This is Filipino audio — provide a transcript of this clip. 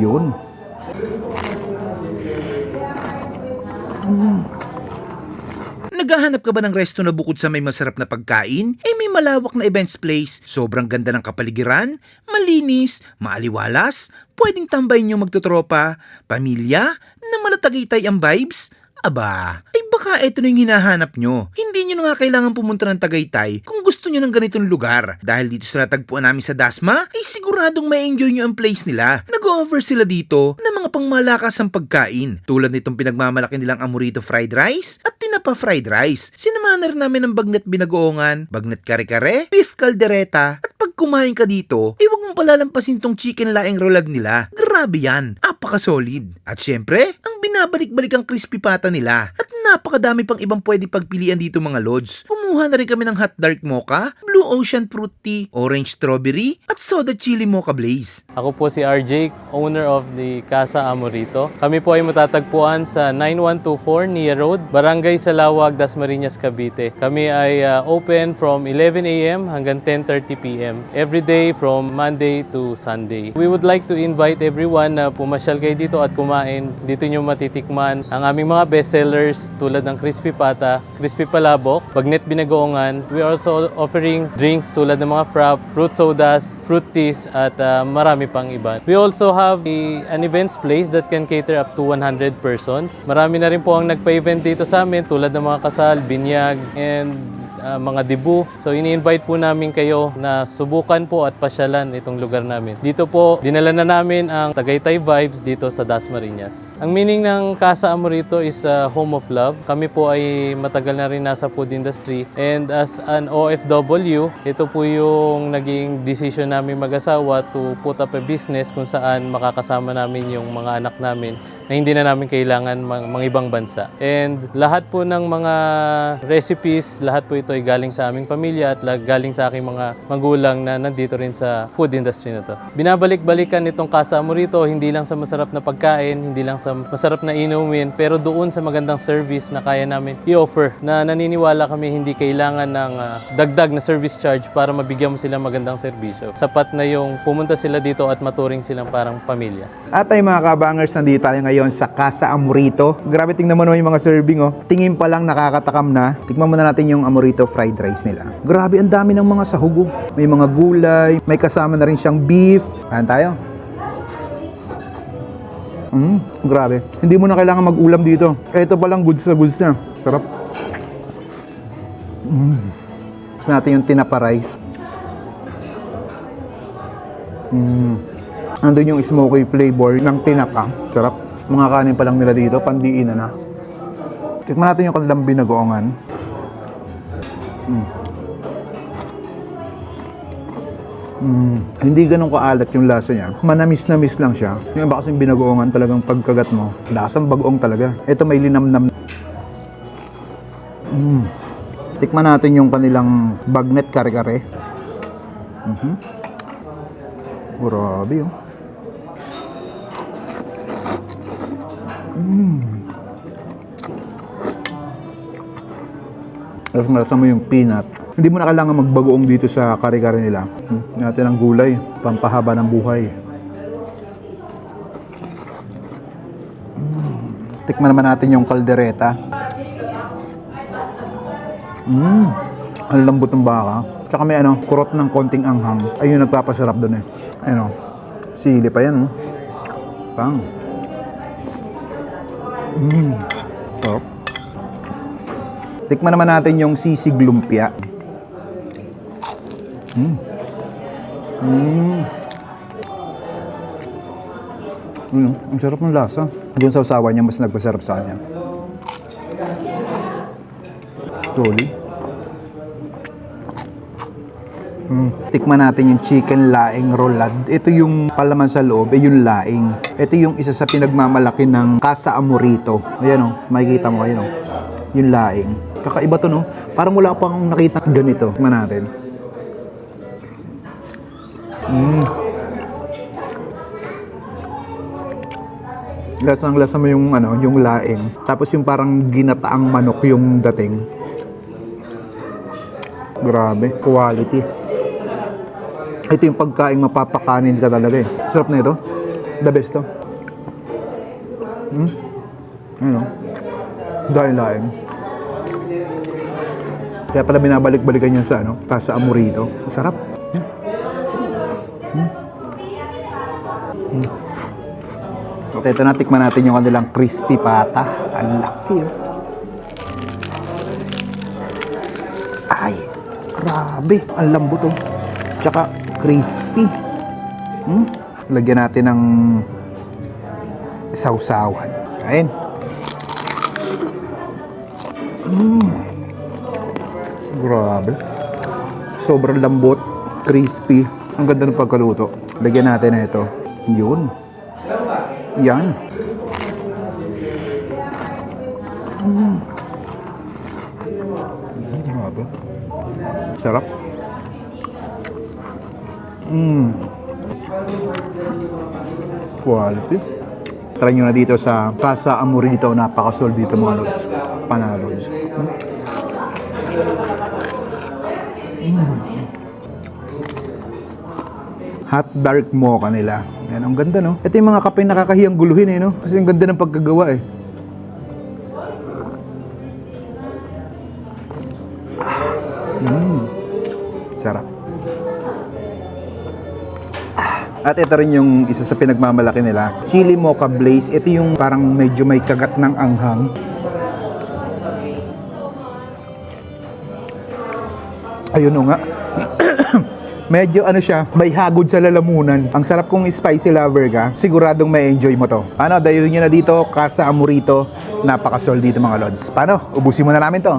Yun. Naghahanap ka ba ng resto na bukod sa may masarap na pagkain, eh may malawak na events place, sobrang ganda ng kapaligiran, malinis, maaliwalas, pwedeng tambayin yung magtotropa, pamilya, na malatagitay ang vibes? Aba, ay baka eto na yung hinahanap nyo. Hindi nyo na nga kailangan pumunta ng Tagaytay kung gusto nyo ng ganitong lugar. Dahil dito sa natagpuan namin sa Dasma, ay siguradong may enjoy nyo ang place nila. Nag-offer sila dito ng mga pangmalakas ang pagkain. Tulad nitong pinagmamalaki nilang Amorito Fried Rice at Tinapa Fried Rice. Sinamahan na rin namin ng bagnet binagoongan, bagnet kare-kare, beef caldereta, at pag kumain ka dito, eh huwag mong palalampasin tong chicken laing rolag nila. Grabe yan, apaka-solid. At syempre, ang binabalik-balik ang crispy pata nila. At napakadami pang ibang pwede pagpilian dito mga lods. Kumuha na rin kami ng hot dark mocha, blue ocean fruit tea, orange strawberry, at soda chili mocha blaze. Ako po si RJ, owner of the Casa Amorito. Kami po ay matatagpuan sa 9124 Nia Road, Barangay Salawag, Dasmariñas, Cavite. Kami ay uh, open from 11 a.m. hanggang 10.30 p.m. Every day from Monday to Sunday. We would like to invite everyone na pumasyal kayo dito at kumain. Dito nyo matitikman ang aming mga bestsellers tulad ng Crispy Pata, Crispy Palabok, Bagnet Binagoongan. We are also offering drinks tulad ng mga frap, fruit sodas, fruit teas, at uh, marami pang iba. We also have a, an events place that can cater up to 100 persons. Marami na rin po ang nagpa-event dito sa amin tulad ng mga kasal, binyag, and uh, mga debu. So ini-invite po namin kayo na subukan po at pasyalan itong lugar namin. Dito po, dinala na namin ang Tagaytay vibes dito sa Dasmariñas. Ang meaning ng Casa Amorito is uh, home of love. Kami po ay matagal na rin nasa food industry and as an OFW, ito po yung naging decision namin mag-asawa to put up a business kung saan makakasama namin yung mga anak namin na hindi na namin kailangan mga, mga ibang bansa. And lahat po ng mga recipes, lahat po ito ay galing sa aming pamilya at galing sa aking mga magulang na nandito rin sa food industry na to. Binabalik-balikan itong Casa Amorito hindi lang sa masarap na pagkain, hindi lang sa masarap na inumin, pero doon sa magandang service na kaya namin i-offer na naniniwala kami hindi kailangan ng ah, dagdag na service charge para mabigyan mo sila magandang serbisyo. Sapat na yung pumunta sila dito at maturing silang parang pamilya. At ay mga kabangers, nandito tayo ngayon sa Casa Amorito. Grabe, tingnan mo naman yung mga serving, oh. Tingin pa lang nakakatakam na. Tikman muna natin yung Amorito fried rice nila. Grabe, ang dami ng mga sahog, oh. May mga gulay, may kasama na rin siyang beef. Kain tayo. Mm, grabe. Hindi mo na kailangan mag-ulam dito. Ito pa lang goods na goods na. Sarap. Mm. Tapos natin yung tinapa rice. Mm. Nandun yung smoky flavor ng tinapa. Sarap. Mga kanin pa lang nila dito, pandiin na na. Tikman natin yung kanilang binagoongan. Mm. Mm. Hindi ganun kaalat yung lasa niya. Manamis-namis lang siya. Yung iba kasing binagoongan talagang pagkagat mo. Lasang bagoong talaga. Ito may linamnam. Mm. Tikman natin yung kanilang bagnet kare-kare. Mhm. Grabe oh. Tapos malasa mo yung peanut. Hindi mo na kailangan magbagoong dito sa kare-kare nila. Natin ang gulay, pampahaba ng buhay. Mm. Tikman naman natin yung kaldereta. Mmm, ang lambot ng baka. Tsaka may ano, kurot ng konting anghang. Ayun nagpapasarap doon eh. Ano, sili pa yan. Oh. Pang. Mmm, sarap. Tikman naman natin yung sisig lumpia. Mm. Mm. Mm, ang sarap ng lasa. Doon sa usawa niya, mas nagpasarap sa kanya. Solid. Mm. Tikman natin yung chicken laing rollad. Ito yung palaman sa loob, eh yung laing. Ito yung isa sa pinagmamalaki ng Casa Amorito. Ayan o, makikita mo, ayan o. Yung laing. Kakaiba to no? Parang wala pang nakita ganito. Tikman natin. Mm. Lasang lasa mo yung ano, yung laing. Tapos yung parang ginataang manok yung dating. Grabe, quality. Ito yung pagkain mapapakanin ka talaga eh. Sarap na ito. The best to. Hmm? Ano? Dahil laing. Kaya pala binabalik-balikan yan sa ano, Casa Amorito. Hmm. Hmm. Okay, ito na, tikman natin yung kanilang crispy pata. Ang laki. oh. Ay, grabe. Ang lambot oh. Tsaka crispy. Hmm? Lagyan natin ng sausawan. Kain. Mm. Grabe. Sobrang lambot, crispy. Ang ganda ng pagkaluto. Lagyan natin na ito. Yun. Yan. Mm. Mm, Grabe. Sarap. Mm. Quality. Try nyo na dito sa Casa Amorito. Napakasol dito mga lods. Panalods. Hot dark mocha nila. Yan, ang ganda no. Ito yung mga kape na nakakahiyang guluhin eh no. Kasi ang ganda ng pagkagawa eh. Mm. Sarap. At ito rin yung isa sa pinagmamalaki nila. Chili Mocha Blaze. Ito yung parang medyo may kagat ng anghang. Ayun o nga. medyo ano siya, may hagod sa lalamunan. Ang sarap kung spicy lover ka, siguradong may enjoy mo to. Ano, dahil nyo na dito, Casa Amorito, napakasol dito mga lods. Paano? Ubusin mo na namin to.